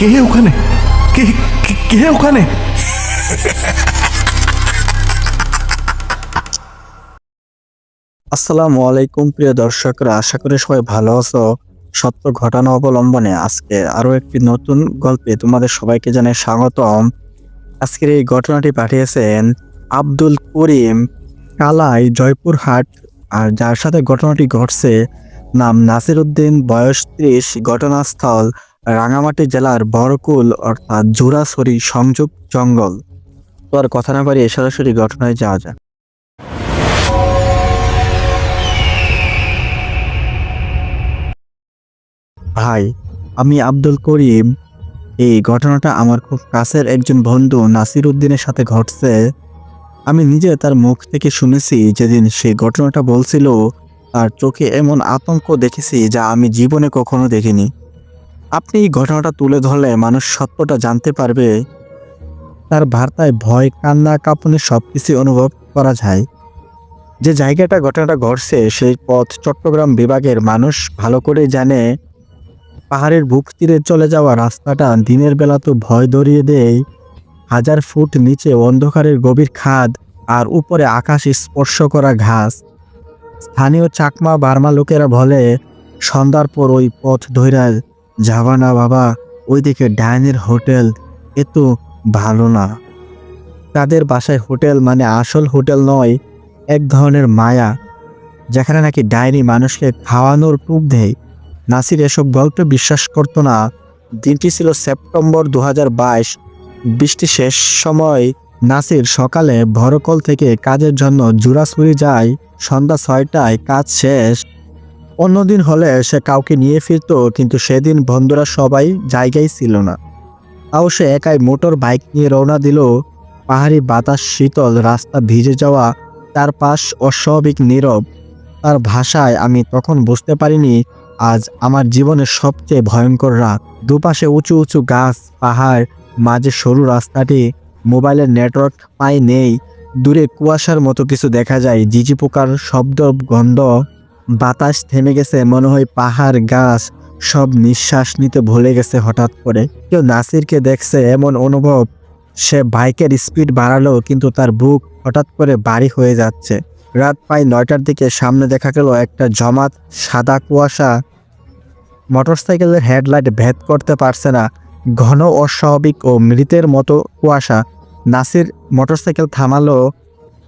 কে ওখানে? কে ওখানে? আসসালামু আলাইকুম, প্রিয় দর্শকরা। আশা করি সবাই ভালো আছো। সত্য ঘটনা অবলম্বনে আজকে আরও একটি নতুন গল্পে তোমাদের সবাইকে জানাই স্বাগতম। আজকের এই ঘটনাটি পাঠিয়েছেন আব্দুল করিম কালাই জয়পুরহাট, আর যার সাথে ঘটনাটি ঘটছে নাম নাসির উদ্দিন বয়স ত্রিশ, ঘটনাস্থল রাঙামাটি জেলার বরকুল অর্থাৎ জোড়াছড়ি সংযোগ জঙ্গল। তো আর কথা না পারি সরাসরি ঘটনায় যাওয়া যাক। ভাই, আমি আব্দুল করিম। এই ঘটনাটা আমার খুব কাছের একজন বন্ধু নাসির উদ্দিনের সাথে ঘটছে। আমি নিজে তার মুখ থেকে শুনেছি যেদিন সেই ঘটনাটা বলছিল, তার চোখে এমন আতঙ্ক দেখেছি যা আমি জীবনে কখনো দেখিনি। আপনি এই ঘটনাটা তুলে ধরলে মানুষ সত্যটা জানতে পারবে। তার বার্তায় ভয়, কান্না, কাঁপুনি সব কিছু অনুভব করা যায়। যে জায়গাটা ঘটনাটা ঘটছে, সেই পথ চট্টগ্রাম বিভাগের মানুষ ভালো করে জানে। পাহাড়ের বুক তীরে চলে যাওয়া রাস্তাটা দিনের বেলা তো ভয় ধরিয়ে দেয়। হাজার ফুট নিচে অন্ধকারের গভীর খাদ আর উপরে আকাশ স্পর্শ করা ঘাস। স্থানীয় চাকমা বার্মা লোকেরা বলে, সন্ধ্যার পর ওই পথ ধইরা যাবা না বাবা, ওইদিকে ডাইনের হোটেল এ তো ভালো না। তাদের বাসায় হোটেল মানে আসল হোটেল নয়, এক ধরনের মায়া, যেখানে নাকি ডাইনি মানুষকে খাওয়ানোর টুপ দেয়। নাসির এসব গল্পে বিশ্বাস করত না। দিনটি ছিল সেপ্টেম্বর দু হাজার বাইশ। বৃষ্টি শেষ সময় নাসির সকালে ভরকল থেকে কাজের জন্য জুরাসুরি যায়। সন্ধ্যা ছয়টায় কাজ শেষ। অন্যদিন হলে সে কাউকে নিয়ে ফিরতো, কিন্তু সেদিন বন্ধুরা সবাই জায়গায় ছিল না। তাও সে একাই মোটর বাইক নিয়ে রওনা দিল। পাহাড়ি বাতাস, শীতল, রাস্তা ভিজে যাওয়া, তার পাশ অস্বাভাবিক, নীরব। তার ভাষায় আমি তখন বুঝতে পারিনি, আজ আমার জীবনের সবচেয়ে ভয়ঙ্কর রাত। দুপাশে উঁচু উঁচু গাছ, পাহাড়, মাঝে সরু রাস্তাটি, মোবাইলের নেটওয়ার্ক পাই নেই। দূরে কুয়াশার মতো কিছু দেখা যায় জিজি পোকার শব্দ, গন্ধ। বাতাস থেমে গেছে, মনে হয় পাহাড়, গাছ, সব নিঃশ্বাস নিতে ভুলে গেছে হঠাৎ করে। কেউ নাসিরকে দেখছে এমন অনুভব। সে বাইকের স্পিড বাড়ালো, কিন্তু তার বুক হঠাৎ করে বাড়ি হয়ে যাচ্ছে। রাত প্রায় নয়টার দিকে সামনে দেখা গেল একটা জমাত সাদা কুয়াশা। মোটরসাইকেলের হেডলাইট ভেদ করতে পারছে না। ঘন, অস্বাভাবিক ও মৃতের মতো কুয়াশা। নাসির মোটরসাইকেল থামালো,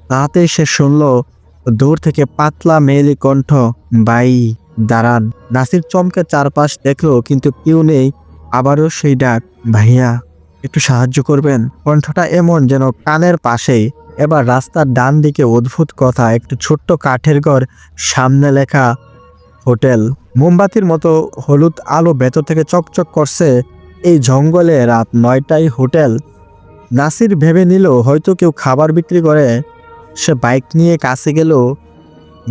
তাতেই সে শুনল দূর থেকে পাতলা মেয়েলি কণ্ঠ বাই দাঁড়ান। নাসির চমকে চারপাশ দেখল, কিন্তু কেউ নেই। আবারও সেই ডাক, ভাইয়া, একটু সাহায্য করবেন? কণ্ঠটা এমন যেন কানের পাশেই এবার রাস্তার ডান দিকে অদ্ভুত কথা, একটু ছোট্ট কাঠের ঘর, সামনে লেখা, হোটেল। মোমবাতির মতো হলুদ আলো ভেতর থেকে চকচক করছে। এই জঙ্গলে রাত নয়টায় হোটেল। নাসির ভেবে নিল, হয়তো কেউ খাবার বিক্রি করে। সে বাইক নিয়ে কাছে গেল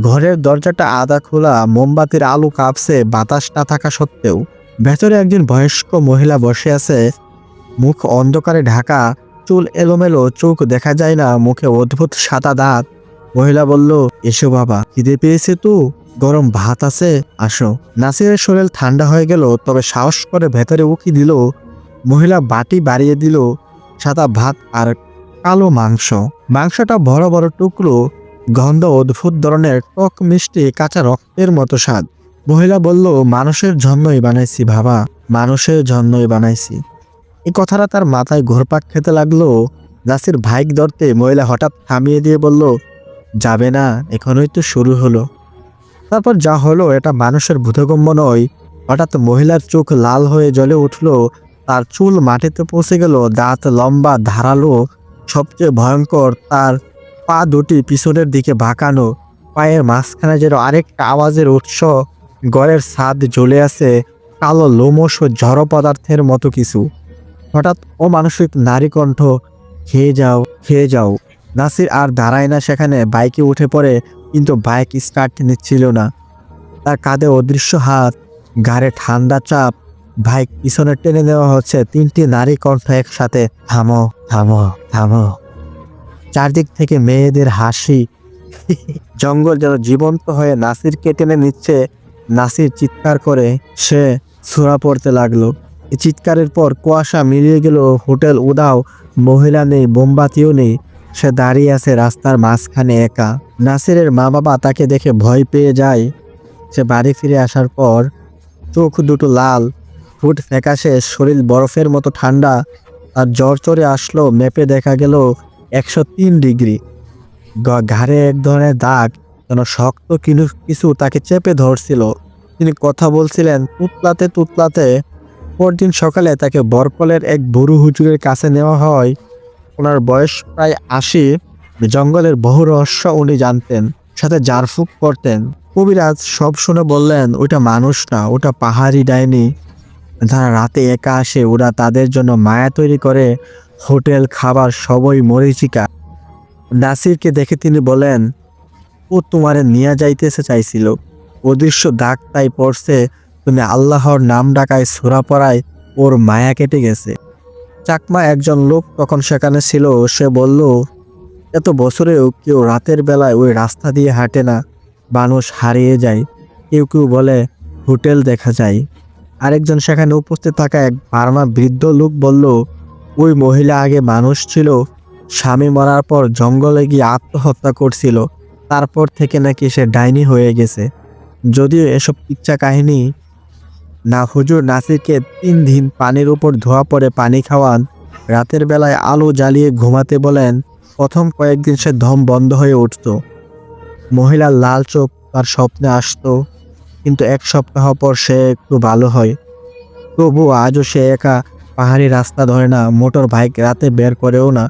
ঘরের দরজাটা আদা খোলা, মোমবাতির আলো কাঁপছে, বাতাস না থাকা সত্ত্বেও। ভেতরে একজন বয়স্ক মহিলা বসে আছে। মুখ অন্ধকারে ঢাকা, চুল এলোমেলো, চোখ দেখা যায় না, মুখে অদ্ভুত সাদা দাঁত। মহিলা বলল, এসো বাবা, খিদে পেয়েছে তো? গরম ভাত আছে, আসো। নাসিরের শরীর ঠান্ডা হয়ে গেল, তবে সাহস করে ভেতরে উকি দিল। মহিলা বাটি বাড়িয়ে দিল, সাদা ভাত আর কালো মাংস। মাংসটা বড় বড় টুকরো, গন্ধ অদ্ভুত ধরনের টক মিষ্টি কাঁচা রক্তের মতো স্বাদ। মহিলা বলল, মানুষের জন্যই বানাইছি বাবা মানুষের জন্যই বানাইছি। এই কথাটা তার মাথায় ঘোরপাক খেতে লাগল। নাসির ভাইক ধরতে মহিলা হঠাৎ থামিয়ে দিয়ে বলল, যাবে না, এখনই তো শুরু হলো। তারপর যা হলো এটা মানুষের ভূতগম্য নয়। হঠাৎ মহিলার চোখ লাল হয়ে জ্বলে উঠল, তার চুল মাটিতে পৌঁছে গেল, দাঁত লম্বা, ধারালো সবচেয়ে ভয়ঙ্কর তার পা দুটি পিছনের দিকে বাঁকানো পায়ের মাঝখানে যেন আরেকটা আওয়াজের উৎস, গড়ের ছাদ জ্বলে আছে কালো লোমস ও জড় পদার্থের মতো কিছু। হঠাৎ অমানসিক নারী কণ্ঠ খেয়ে যাও খেয়ে যাও। নাসির আর দাঁড়ায় না সেখানে, বাইকে উঠে পড়ে, কিন্তু বাইক স্টার্ট নিচ্ছিল না। তার কাঁধে অদৃশ্য হাত ঘাড়ে ঠান্ডা চাপ বাইক পিছনে টেনে নেওয়া হচ্ছে তিনটি নারী কণ্ঠ একসাথে, থামো থামো থামো। চারদিক থেকে মেয়েদের হাসি। জঙ্গল যেন জীবন্ত হয়ে নাসিরকে টেনে নিচ্ছে। নাসির চিৎকার করে, সে ছোড়া পড়তে লাগল। চিৎকারের পর কুয়াশা মিলিয়ে গেল, হোটেল উদাও মহিলা নেই, মোমবাতিও নেই। সে দাঁড়িয়ে আছে রাস্তার মাঝখানে একা। নাসিরের মা বাবা তাকে দেখে ভয় পেয়ে যায়। সে বাড়ি ফিরে আসার পর চোখ দুটো লাল ঠোঁট ফ্যাকাশে শরীর বরফের মতো ঠান্ডা আর জ্বর চড়ে আসলো মেপে দেখা গেল একশো তিন ডিগ্রি। ঘাড়ে এক ধরনের দাগ, যেন শক্ত কিনু কিছু তাকে চেপে ধরছিল। তিনি কথা বলছিলেন তুতলাতে তুতলাতে। পরদিন সকালে তাকে বরকলের এক বুড়ো হুজুরের কাছে নেওয়া হয়। ওনার বয়স প্রায় আশি। জঙ্গলের বহু রহস্য উনি জানতেন, সাথে জারফুক করতেন। কবিরাজ সব শুনে বললেন ওটা মানুষ না, ওটা পাহাড়ি ডাইনি। যারা রাতে একা আসে, ওরা তাদের জন্য মায়া তৈরি করে, হোটেল, খাবার, সবই মরিচিকা। নাসিরকে দেখে তিনি বলেন, ও তোমারে নিয়ে যাইতেছে চাইছিল। অদৃশ্য দাগ তাই পড়ছে, তুমি আল্লাহর নাম ডাকায় সুরা পড়ায় ওর মায়া কেটে গেছে। চাকমা একজন লোক তখন সেখানে ছিল, সে বলল, এত বছরেও কেউ রাতের বেলায় ওই রাস্তা দিয়ে হাঁটে না। মানুষ হারিয়ে যায়। কেউ কেউ বলে, হোটেল দেখা যায়। আরেকজন সেখানে উপস্থিত থাকা এক বার্মা বৃদ্ধ লোক বলল, ওই মহিলা আগে মানুষ ছিল, স্বামী মরার পর জঙ্গলে গিয়ে আত্মহত্যা করছিল, তারপর থেকে নাকি সে ডাইনি হয়ে গেছে। যদিও এসব ইচ্ছা কাহিনী না, হুজুর নাসিরকে তিন দিন পানির উপর ধোয়া পড়ে পানি খাওয়ান, রাতের বেলায় আলো জ্বালিয়ে ঘুমাতে বলেন, প্রথম কয়েকদিন সে ধম বন্ধ হয়ে উঠত। মহিলার লাল চোখ তার স্বপ্নে আসতো। কিন্তু এক সপ্তাহ পর সে একটু ভালো হয়। তবু আজও সে একা পাহাড়ি রাস্তা ধরে না, মোটর বাইক রাতে বের করেও না।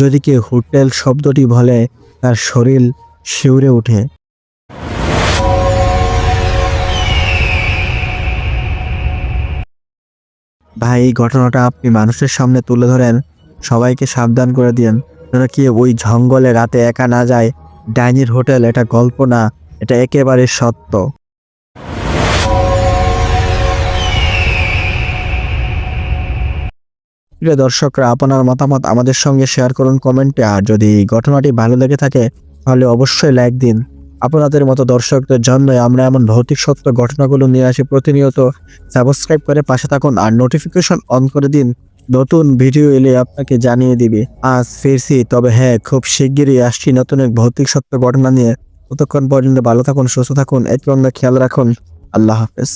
যদি কেউ হোটেল শব্দটি বলে, তার শরীর শিউরে ওঠে। ভাই, এই ঘটনাটা আপনি মানুষের সামনে তুলে ধরেন। সবাইকে সাবধান করে দিন যেন কি ওই জঙ্গলে রাতে একা না যায়। ডাইনির হোটেল, এটা গল্প না, এটা একেবারে সত্য। প্রিয় দর্শকরা, আপনার মতামত আমাদের সঙ্গে শেয়ার করুন কমেন্টে আর যদি ঘটনাটি ভালো লেগে থাকে, তাহলে অবশ্যই লাইক দিন। আপনাদের মতো দর্শকদের জন্য আমরা এমন ভৌতিক সত্য ঘটনাগুলো নিয়ে আসি প্রতিনিয়ত। সাবস্ক্রাইব করে পাশে থাকুন আর নোটিফিকেশন অন করে দিন। নতুন ভিডিও এলে আপনাকে জানিয়ে দিবে। আজ ফিরছি, তবে হ্যাঁ খুব শিগগিরই আসছি নতুন এক ভৌতিক সত্য ঘটনা নিয়ে। ততক্ষণ পর্যন্ত ভালো থাকুন, সুস্থ থাকুন একে অন্য খেয়াল রাখুন। আল্লাহ হাফেজ।